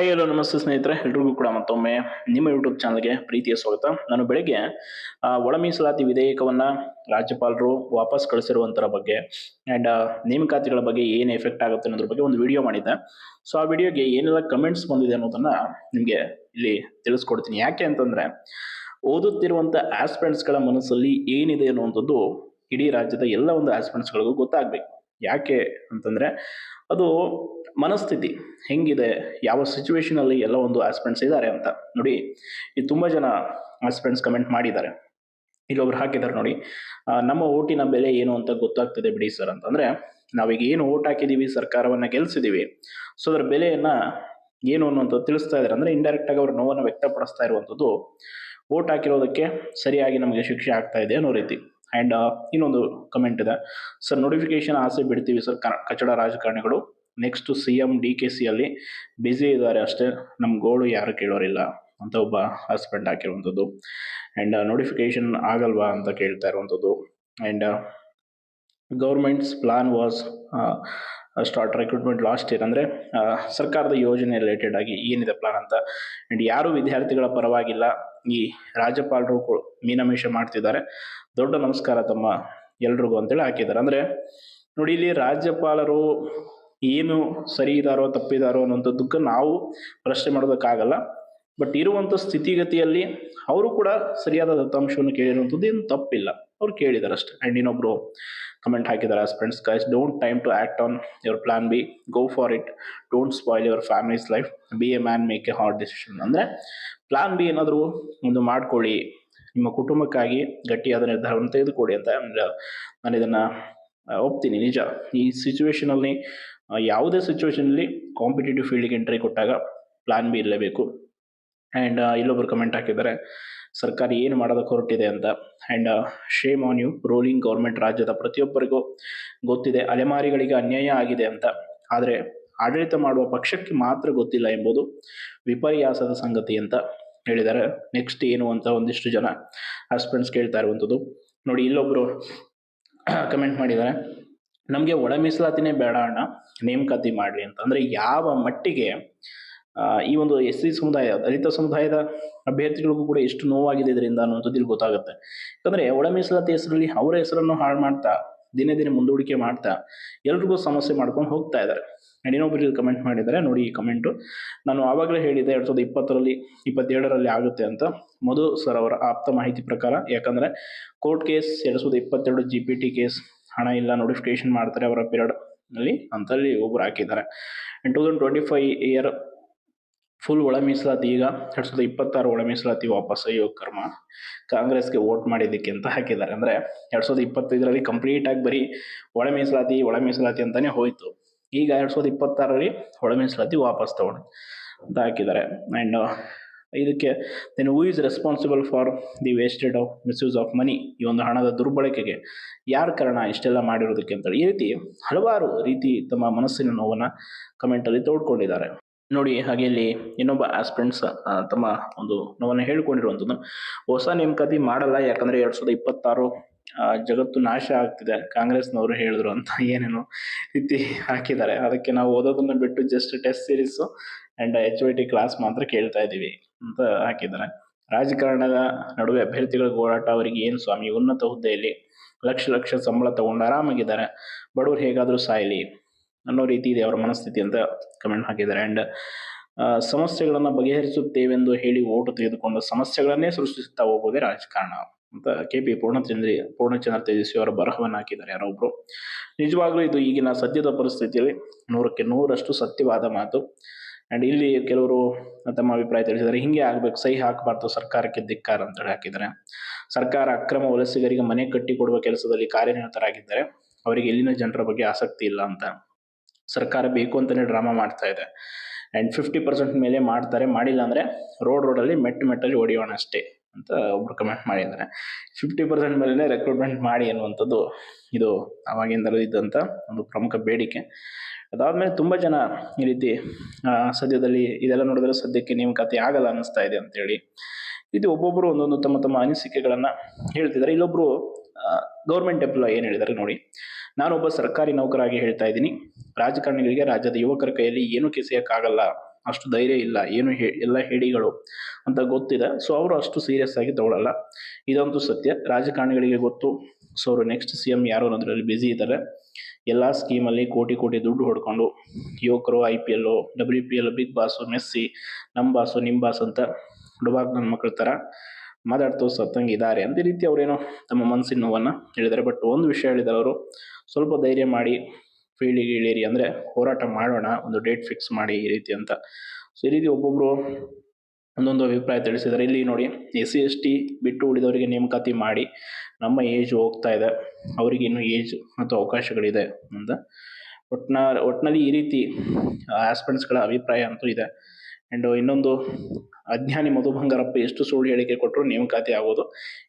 Hello ನಮಸ್ತೆ ಸ್ನೇಹಿತರೆ, ಎಲ್ರಿಗೂ ಕೂಡ ಮತ್ತೊಮ್ಮೆ ನಿಮ್ಮ ಯೂಟ್ಯೂಬ್ ಚಾನಲ್ಗೆ ಪ್ರೀತಿಯ ಸ್ವಾಗತ. ನಾನು ಬೆಳಗ್ಗೆ ಒಳ ಮೀಸಲಾತಿ ವಿಧೇಯಕವನ್ನ ರಾಜ್ಯಪಾಲರು ವಾಪಸ್ ಕಳಿಸಿರುವಂತರ ಬಗ್ಗೆ ಅಂಡ್ ನೇಮಕಾತಿಗಳ ಬಗ್ಗೆ ಏನು ಎಫೆಕ್ಟ್ ಆಗುತ್ತೆ ಅನ್ನೋದ್ರ ಬಗ್ಗೆ ಒಂದು ವಿಡಿಯೋ ಮಾಡಿದ್ದೆ. ಸೊ ಆ ವಿಡಿಯೋಗೆ ಏನೆಲ್ಲ ಕಮೆಂಟ್ಸ್ ಬಂದಿದೆ ಅನ್ನೋದನ್ನು ನಿಮಗೆ ಇಲ್ಲಿ ತಿಳಿಸ್ಕೊಡ್ತೀನಿ. ಯಾಕೆ ಅಂತಂದ್ರೆ ಓದುತ್ತಿರುವಂತ ಆಸ್ಪೆಂಟ್ಸ್ಗಳ ಮನಸ್ಸಲ್ಲಿ ಏನಿದೆ ಅನ್ನುವಂಥದ್ದು ಇಡೀ ರಾಜ್ಯದ ಎಲ್ಲ ಒಂದು ಆಸ್ಪೆಂಟ್ಸ್ಗಳಿಗೂ ಗೊತ್ತಾಗ್ಬೇಕು. ಯಾಕೆ ಅಂತಂದ್ರೆ, ಅದು ಮನಸ್ಥಿತಿ ಹೆಂಗಿದೆ, ಯಾವ ಸಿಚುವೇಶನಲ್ಲಿ ಎಲ್ಲ ಒಂದು ಆಸ್ಪೆಂಟ್ಸ್ ಇದ್ದಾರೆ ಅಂತ ನೋಡಿ ಇದು ತುಂಬ ಜನ ಆಸ್ಪೆಂಟ್ಸ್ ಕಮೆಂಟ್ ಮಾಡಿದ್ದಾರೆ. ಇಲ್ಲೊಬ್ರು ಹಾಕಿದ್ದಾರೆ ನೋಡಿ ನಮ್ಮ ಓಟಿನ ಬೆಲೆ ಏನು ಅಂತ ಗೊತ್ತಾಗ್ತದೆ ಬಿಡಿ ಸರ್ ಅಂತಂದ್ರೆ, ನಾವೀಗ ಏನು ಓಟ್ ಹಾಕಿದೀವಿ, ಸರ್ಕಾರವನ್ನ ಗೆಲ್ಸಿದೀವಿ ಸೊ ಅದರ ಬೆಲೆಯನ್ನ ಏನು ಅನ್ನುವಂಥದ್ದು ತಿಳಿಸ್ತಾ ಇದ್ದಾರೆ. ಅಂದ್ರೆ ಇಂಡೈರೆಕ್ಟ್ ಆಗಿ ಅವ್ರ ನೋವನ್ನು ವ್ಯಕ್ತಪಡಿಸ್ತಾ ಇರುವಂಥದ್ದು, ಓಟ್ ಹಾಕಿರೋದಕ್ಕೆ ಸರಿಯಾಗಿ ನಮಗೆ ಶಿಕ್ಷೆ ಆಗ್ತಾ ಇದೆ ಅನ್ನೋ ರೀತಿ. ಅಂಡ್ ಇನ್ನೊಂದು ಕಮೆಂಟ್ ಇದೆ. ಸರ್ ನೋಟಿಫಿಕೇಶನ್ ಆಸೆ ಬಿಡ್ತೀವಿ ಸರ್ ಕಚಡ ರಾಜಕಾರಣಿಗಳು. Next C M D K C ಅಲ್ಲಿ ಬ್ಯುಸಿ ಇದ್ದಾರೆ ಅಷ್ಟೇ. ನಮ್ಮ ಗೋಳು ಯಾರು ಕೇಳೋರಿಲ್ಲ ಅಂತ ಒಬ್ಬ ಹಸ್ಬೆಂಡ್ ಹಾಕಿರುವಂಥದ್ದು ಆ್ಯಂಡ್ ನೋಟಿಫಿಕೇಶನ್ ಆಗಲ್ವಾ ಅಂತ ಕೇಳ್ತಾ ಇರುವಂಥದ್ದು and governments plan was start recruitment last year ಅಂದರೆ ಸರ್ಕಾರದ ಯೋಜನೆ ರಿಲೇಟೆಡ್ ಆಗಿ ಏನಿದೆ ಪ್ಲಾನ್ ಅಂತ. ಆ್ಯಂಡ್ ಯಾರು ವಿದ್ಯಾರ್ಥಿಗಳ ಪರವಾಗಿಲ್ಲ, ಈ ರಾಜ್ಯಪಾಲರು ಮೀನಮೇಷ ಮಾಡ್ತಿದ್ದಾರೆ. ದೊಡ್ಡ ನಮಸ್ಕಾರ ತಮ್ಮ ಎಲ್ರಿಗೂ ಅಂತೇಳಿ ಹಾಕಿದ್ದಾರೆ. ಅಂದರೆ, ನೋಡಿ ಇಲ್ಲಿ ರಾಜ್ಯಪಾಲರು ಏನು ಸರಿ ಇದಾರೋ ತಪ್ಪಿದಾರೋ ಅನ್ನೋಂಥದ್ದಕ್ಕೆ ನಾವು ಪ್ರಶ್ನೆ ಮಾಡೋದಕ್ಕಾಗಲ್ಲ. ಬಟ್ ಇರುವಂಥ ಸ್ಥಿತಿಗತಿಯಲ್ಲಿ ಅವರು ಕೂಡ ಸರಿಯಾದ ದತ್ತಾಂಶವನ್ನು ಕೇಳಿರುವಂಥದ್ದು ಏನು ತಪ್ಪಿಲ್ಲ. ಅವ್ರು ಕೇಳಿದ್ದಾರೆ ಅಷ್ಟೇ. ಆ್ಯಂಡ್ ಇನ್ನೊಬ್ರು ಕಮೆಂಟ್ ಹಾಕಿದ್ದಾರೆ as friends guys don't time to act on your plan B go for it don't spoil your families life be a man make a hard decision ಅಂದರೆ ಪ್ಲಾನ್ ಬಿ ಏನಾದರೂ ಒಂದು ಮಾಡ್ಕೊಳ್ಳಿ. ನಿಮ್ಮ ಕುಟುಂಬಕ್ಕಾಗಿ ಗಟ್ಟಿಯಾದ ನಿರ್ಧಾರವನ್ನು ತೆಗೆದುಕೊಡಿ ಅಂತ ನಾನು ಇದನ್ನು ಒಪ್ತೀನಿ, ನಿಜ. ಈ ಸಿಚುವೇಶನಲ್ಲಿ ಯಾವುದೇ ಸಿಚುವೇಷನಲ್ಲಿ ಕಾಂಪಿಟೇಟಿವ್ ಫೀಲ್ಡ್ಗೆ ಎಂಟ್ರಿ ಕೊಟ್ಟಾಗ ಪ್ಲಾನ್ ಬಿ ಇರಲೇಬೇಕು. ಆ್ಯಂಡ್ ಇಲ್ಲೊಬ್ರು ಕಮೆಂಟ್ ಹಾಕಿದ್ದಾರೆ, ಸರ್ಕಾರ ಏನು ಮಾಡೋದಕ್ಕೆ ಹೊರಟಿದೆ ಅಂತ. And shame on you ruling government ರಾಜ್ಯದ ಪ್ರತಿಯೊಬ್ಬರಿಗೂ ಗೊತ್ತಿದೆ, ಅಲೆಮಾರಿಗಳಿಗೆ ಅನ್ಯಾಯ ಆಗಿದೆ ಅಂತ. ಆದರೆ, ಆಡಳಿತ ಮಾಡುವ ಪಕ್ಷಕ್ಕೆ ಮಾತ್ರ ಗೊತ್ತಿಲ್ಲ ಎಂಬುದು ವಿಪರ್ಯಾಸದ ಸಂಗತಿ ಅಂತ ಹೇಳಿದ್ದಾರೆ. ನೆಕ್ಸ್ಟ್ ಏನು ಅಂತ ಒಂದಿಷ್ಟು ಜನ ಹಸ್ಬೆಂಡ್ಸ್ ಕೇಳ್ತಾ ಇರುವಂಥದ್ದು. ನೋಡಿ, ಇಲ್ಲೊಬ್ರು ಕಮೆಂಟ್ ಮಾಡಿದ್ದಾರೆ. ನಮಗೆ ಒಳ ಮೀಸಲಾತಿನೇ ಬೇಡ ಅಣ್ಣ. ನೇಮಕಾತಿ ಮಾಡಲಿ ಅಂತ. ಅಂದರೆ ಯಾವ ಮಟ್ಟಿಗೆ ಈ ಒಂದು ಎಸ್ ಸಿ ಸಮುದಾಯ, ದಲಿತ ಸಮುದಾಯದ ಅಭ್ಯರ್ಥಿಗಳಿಗೂ ಕೂಡ ಎಷ್ಟು ನೋವಾಗಿದೆ ಇದರಿಂದ ಇಲ್ಲಿ ಗೊತ್ತಾಗುತ್ತೆ. ಯಾಕಂದರೆ ಒಳ ಮೀಸಲಾತಿ ಹೆಸರಲ್ಲಿ ಅವರ ಹೆಸರನ್ನು ಹಾಳು ಮಾಡ್ತಾ ದಿನೇ ದಿನೇ ಮುಂದೂಡಿಕೆ ಮಾಡ್ತಾ ಎಲ್ರಿಗೂ ಸಮಸ್ಯೆ ಮಾಡ್ಕೊಂಡು ಹೋಗ್ತಾ ಇದ್ದಾರೆ. ಆ್ಯಂಡ್ ಇನ್ನೊಬ್ಬರು ಕಮೆಂಟ್ ಮಾಡಿದ್ದಾರೆ, ನೋಡಿ ಈ ಕಮೆಂಟು ನಾನು ಆವಾಗಲೇ ಹೇಳಿದ್ದೆ ಎರಡು ಸಾವಿರದ ಇಪ್ಪತ್ತರಲ್ಲಿ, ಇಪ್ಪತ್ತೇಳರಲ್ಲಿ ಆಗುತ್ತೆ ಅಂತ. ಮಧು ಸರ್ ಅವರ ಆಪ್ತ ಮಾಹಿತಿ ಪ್ರಕಾರ, ಯಾಕಂದರೆ ಕೋರ್ಟ್ ಕೇಸ್ ಎರಡು ಸಾವಿರದ ಇಪ್ಪತ್ತೆರಡು ಜಿ ಪಿ ಟಿ ಕೇಸ್ ಹಣ ಇಲ್ಲ ನೋಟಿಫಿಕೇಶನ್ ಮಾಡ್ತಾರೆ ಅವರ ಪೀರಿಯಡ್ ಅಲ್ಲಿ ಅಂತಲ್ಲಿ ಒಬ್ಬರು ಹಾಕಿದ್ದಾರೆ. Two thousand twenty five year full ಒಳ ಮೀಸಲಾತಿ ಈಗ ಎರಡ್ ಸಾವಿರದ ಇಪ್ಪತ್ತಾರು ಒಳ ಮೀಸಲಾತಿ ವಾಪಸ್ ಅಯ್ಯೋ ಕರ್ಮ. ಕಾಂಗ್ರೆಸ್ಗೆ ವೋಟ್ ಮಾಡಿದ್ದಕ್ಕೆ ಅಂತ ಹಾಕಿದ್ದಾರೆ. ಅಂದ್ರೆ ಎರಡ್ ಸಾವಿರದ ಇಪ್ಪತ್ತೈದರಲ್ಲಿ ಕಂಪ್ಲೀಟ್ ಆಗಿ ಬರೀ ಒಳ ಮೀಸಲಾತಿ ಒಳ ಮೀಸಲಾತಿ ಅಂತಾನೆ ಹೋಯ್ತು. ಈಗ ಎರಡ್ ಸಾವಿರದ ಇಪ್ಪತ್ತಾರರಲ್ಲಿ ಒಳ ಮೀಸಲಾತಿ ವಾಪಸ್ ತಗೊಂಡು ಅಂತ ಹಾಕಿದ್ದಾರೆ. ಆ್ಯಂಡ್ ಇದಕ್ಕೆ then who is responsible for the wasted of misuse of money ಈ ಒಂದು ಹಣದ ದುರ್ಬಳಕೆಗೆ ಯಾರು ಕಾರಣ ಇಷ್ಟೆಲ್ಲ ಮಾಡಿರೋದಕ್ಕೆ ಅಂತೇಳಿ ಈ ರೀತಿ ಹಲವಾರು ರೀತಿ ತಮ್ಮ ಮನಸ್ಸಿನ ನೋವನ್ನು ಕಮೆಂಟಲ್ಲಿ ತೋಡ್ಕೊಂಡಿದ್ದಾರೆ. ನೋಡಿ ಹಾಗೆ ಇಲ್ಲಿ ಇನ್ನೊಬ್ಬ ಆಸ್ಪಿರೆಂಟ್ಸ್ ತಮ್ಮ ಒಂದು ನೋವನ್ನು ಹೇಳಿಕೊಂಡಿರುವಂಥದ್ದು. ಹೊಸ ನೇಮಕಾತಿ ಮಾಡಲ್ಲ, ಯಾಕಂದರೆ ಎರಡು ಸಾವಿರದ ಇಪ್ಪತ್ತಾರು ಜಗತ್ತು ನಾಶ ಆಗ್ತಿದೆ. ಕಾಂಗ್ರೆಸ್ನವರು ಹೇಳಿದ್ರು ಅಂತ ಏನೇನೋ ರೀತಿ ಹಾಕಿದ್ದಾರೆ. ಅದಕ್ಕೆ ನಾವು ಓದೋದನ್ನು ಬಿಟ್ಟು just test series and H Y T class ಮಾತ್ರ ಕೇಳ್ತಾ ಇದ್ದೀವಿ ಅಂತ ಹಾಕಿದ್ದಾರೆ. ರಾಜಕಾರಣದ ನಡುವೆ ಅಭ್ಯರ್ಥಿಗಳ ಹೋರಾಟ, ಅವರಿಗೆ ಏನು ಸ್ವಾಮಿ? ಉನ್ನತ ಹುದ್ದೆಯಲ್ಲಿ ಲಕ್ಷ ಲಕ್ಷ ಸಂಬಳ ತಗೊಂಡು ಆರಾಮಾಗಿದ್ದಾರೆ. ಬಡವರು ಹೇಗಾದರೂ ಸಾಯಲಿ. ಅನ್ನೋ ರೀತಿ ಇದೆ ಅವರ ಮನಸ್ಥಿತಿ ಅಂತ ಕಮೆಂಟ್ ಹಾಕಿದ್ದಾರೆ. ಆ್ಯಂಡ್ ಸಮಸ್ಯೆಗಳನ್ನು ಬಗೆಹರಿಸುತ್ತೇವೆಂದು ಹೇಳಿ ಓಟು ತೆಗೆದುಕೊಂಡು ಸಮಸ್ಯೆಗಳನ್ನೇ ಸೃಷ್ಟಿಸುತ್ತಾ ಹೋಗೋದೇ ರಾಜಕಾರಣ ಅಂತ ಕೆ ಪಿ ಪೂರ್ಣಚಂದ್ರಿ, ಪೂರ್ಣಚಂದ್ರ ತೇಜಸ್ವಿ ಅವರ ಬರಹವನ್ನು ಹಾಕಿದ್ದಾರೆ ಯಾರೊಬ್ರು ನಿಜವಾಗ್ಲೂ ಇದು ಈಗಿನ ಸದ್ಯದ ಪರಿಸ್ಥಿತಿಯಲ್ಲಿ ನೂರಕ್ಕೆ ನೂರಷ್ಟು ಸತ್ಯವಾದ ಮಾತು. ಆ್ಯಂಡ್ ಇಲ್ಲಿ ಕೆಲವರು ತಮ್ಮ ಅಭಿಪ್ರಾಯ ತಿಳಿಸಿದ್ದಾರೆ. ಹಿಂಗೆ ಆಗ್ಬೇಕು, ಸಹಿ ಹಾಕಬಾರ್ದು, ಸರ್ಕಾರಕ್ಕೆ ಧಿಕ್ಕಾರ ಅಂತೇಳಿ ಹಾಕಿದ್ದಾರೆ. ಸರ್ಕಾರ ಅಕ್ರಮ ವಲಸಿಗರಿಗೆ ಮನೆ ಕಟ್ಟಿಕೊಡುವ ಕೆಲಸದಲ್ಲಿ ಕಾರ್ಯನಿರತರಾಗಿದ್ದಾರೆ ಅವರಿಗೆ ಇಲ್ಲಿನ ಜನರ ಬಗ್ಗೆ ಆಸಕ್ತಿ ಇಲ್ಲ ಅಂತ. ಸರ್ಕಾರ ಬೇಕು ಅಂತಲೇ ಡ್ರಾಮಾ ಮಾಡ್ತಾ ಇದೆ. ಆ್ಯಂಡ್ ಫಿಫ್ಟಿ ಪರ್ಸೆಂಟ್ ಮೇಲೆ ಮಾಡ್ತಾರೆ. ಮಾಡಿಲ್ಲ ಅಂದರೆ ರೋಡ್ ರೋಡಲ್ಲಿ ಮೆಟ್ಟು ಮೆಟ್ಟಲ್ಲಿ ಹೊಡೆಯೋಣ ಅಷ್ಟೇ ಅಂತ ಒಬ್ರು ಕಮೆಂಟ್ ಮಾಡಿದ್ದಾರೆ. ಫಿಫ್ಟಿ ಪರ್ಸೆಂಟ್ ಮೇಲೆ ರೆಕ್ರೂಟ್ಮೆಂಟ್ ಮಾಡಿ ಅನ್ನುವಂಥದ್ದು ಇದು ಅವಾಗಿಂದಲೂ ಇದ್ದಂಥ ಒಂದು ಪ್ರಮುಖ ಬೇಡಿಕೆ. ಅದಾದಮೇಲೆ ತುಂಬ ಜನ ಈ ರೀತಿ ಸದ್ಯದಲ್ಲಿ ಇದೆಲ್ಲ ನೋಡಿದ್ರೆ ಸದ್ಯಕ್ಕೆ ನೇಮಕಾತಿ ಆಗಲ್ಲ ಅನ್ನಿಸ್ತಾ ಇದೆ ಅಂತೇಳಿ ಇದು ಒಬ್ಬೊಬ್ಬರು ಒಂದೊಂದು ತಮ್ಮ ತಮ್ಮ ಅನಿಸಿಕೆಗಳನ್ನು ಹೇಳ್ತಿದ್ದಾರೆ. ಇಲ್ಲೊಬ್ಬರು ಗೌರ್ಮೆಂಟ್ ಎಂಪ್ಲಾಯ್ ಏನು ಹೇಳಿದ್ದಾರೆ ನೋಡಿ. ನಾನೊಬ್ಬ ಸರ್ಕಾರಿ ನೌಕರಾಗಿ ಹೇಳ್ತಾ ಇದ್ದೀನಿ. ರಾಜಕಾರಣಿಗಳಿಗೆ, ರಾಜ್ಯದ ಯುವಕರ ಕೈಯಲ್ಲಿ ಏನು ಕೆಸೆಯಕ್ಕಾಗಲ್ಲ, ಅಷ್ಟು ಧೈರ್ಯ ಇಲ್ಲ, ಏನು ಹೇ, ಎಲ್ಲ ಹೇಡಿಗಳು ಅಂತ ಗೊತ್ತಿದೆ. ಸೊ ಅವರು ಅಷ್ಟು ಸೀರಿಯಸ್ ಆಗಿ ತಗೊಳ್ಳಲ್ಲ ಇದಂತೂ ಸತ್ಯ. ರಾಜಕಾರಣಿಗಳಿಗೆ ಗೊತ್ತು. ಸೊ ಅವರು ನೆಕ್ಸ್ಟ್ ಸಿ ಎಂ ಯಾರು ಅನ್ನೋದ್ರಲ್ಲಿ ಬ್ಯುಸಿ ಇದ್ದಾರೆ. ಎಲ್ಲ ಸ್ಕೀಮಲ್ಲಿ ಕೋಟಿ ಕೋಟಿ ದುಡ್ಡು ಹೊಡ್ಕೊಂಡು ಯುವಕರು I P L W P L big boss Messi ನಮ್ಮ ಬಾಸು ನಿಮ್ಮ ಬಾಸ್ ಅಂತ ಡುಬಾಕ್ ನನ್ನ ಮಕ್ಕಳ ಥರ ಮಾತಾಡ್ತೋ ಸತ್ತಂಗೆ ಇದ್ದಾರೆ. ಅಂತ ರೀತಿ ಅವರೇನೋ ತಮ್ಮ ಮನಸ್ಸಿನ ನೋವನ್ನು ಹೇಳಿದ್ದಾರೆ. ಬಟ್ ಒಂದು ವಿಷಯ ಹೇಳಿದ್ದಾರೆ ಅವರು. ಸ್ವಲ್ಪ ಧೈರ್ಯ ಮಾಡಿ ಫೀಲ್ಡಿಗೆ ಇಳೀರಿ ಅಂದರೆ ಹೋರಾಟ ಮಾಡೋಣ, ಒಂದು ಡೇಟ್ ಫಿಕ್ಸ್ ಮಾಡಿ ಈ ರೀತಿ ಅಂತ. ಸೊ ಈ ರೀತಿ ಒಬ್ಬೊಬ್ಬರು ಒಂದೊಂದು ಅಭಿಪ್ರಾಯ ತಿಳಿಸಿದ್ದಾರೆ. ಇಲ್ಲಿ ನೋಡಿ, ಎಸ್ ಸಿ, ಎಸ್ ಟಿ ಬಿಟ್ಟು ಉಳಿದವರಿಗೆ ನೇಮಕಾತಿ ಮಾಡಿ ನಮ್ಮ ಏಜ್ ಹೋಗ್ತಾ ಇದೆ. ಅವರಿಗೆ ಇನ್ನೂ ಏಜ್ ಮತ್ತು ಅವಕಾಶಗಳಿದೆ ಅಂತ. ಒಟ್ನ ಒಟ್ಟಿನಲ್ಲಿ ಈ ರೀತಿ ಆಸ್ಪೆಂಟ್ಸ್ಗಳ ಅಭಿಪ್ರಾಯ ಅಂತೂ ಇದೆ. ಆ್ಯಂಡ್ ಇನ್ನೊಂದು ಅಜ್ಞಾನಿ ಮಧು ಬಂಗಾರಪ್ಪ ಎಷ್ಟು ಸುಳ್ಳು ಹೇಳಿಕೆ ಕೊಟ್ಟರು ನೇಮಕಾತಿ ಆಗೋದು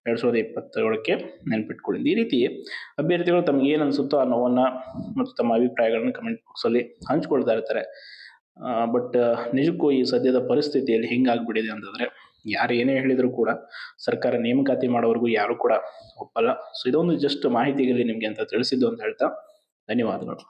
ಎರಡು ಸಾವಿರದ ಇಪ್ಪತ್ತೇಳಕ್ಕೆ ನೆನಪಿಟ್ಕೊಳ್ಳಿ ಈ ರೀತಿ ಅಭ್ಯರ್ಥಿಗಳು ತಮಗೆ ಏನು ಅನಿಸುತ್ತೋ ಆ ನೋವನ್ನು ಮತ್ತು ತಮ್ಮ ಅಭಿಪ್ರಾಯಗಳನ್ನು ಕಮೆಂಟ್ ಬಾಕ್ಸಲ್ಲಿ ಹಂಚ್ಕೊಳ್ತಾ ಇರ್ತಾರೆ. ಬಟ್ ನಿಜಕ್ಕೂ ಈ ಸದ್ಯದ ಪರಿಸ್ಥಿತಿಯಲ್ಲಿ ಹಿಂಗಾಗ್ಬಿಟ್ಟಿದೆ ಅಂತಂದರೆ ಯಾರು ಏನೇ ಹೇಳಿದರೂ ಕೂಡ ಸರ್ಕಾರ ನೇಮಕಾತಿ ಮಾಡೋವರೆಗೂ ಯಾರೂ ಕೂಡ ಒಪ್ಪಲ್ಲ. ಸೊ ಇದೊಂದು ಜಸ್ಟ್ ಮಾಹಿತಿಗಳಲ್ಲಿ ನಿಮಗೆ ಅಂತ ತಿಳಿಸಿದ್ದು ಅಂತ ಹೇಳ್ತಾ ಧನ್ಯವಾದಗಳು.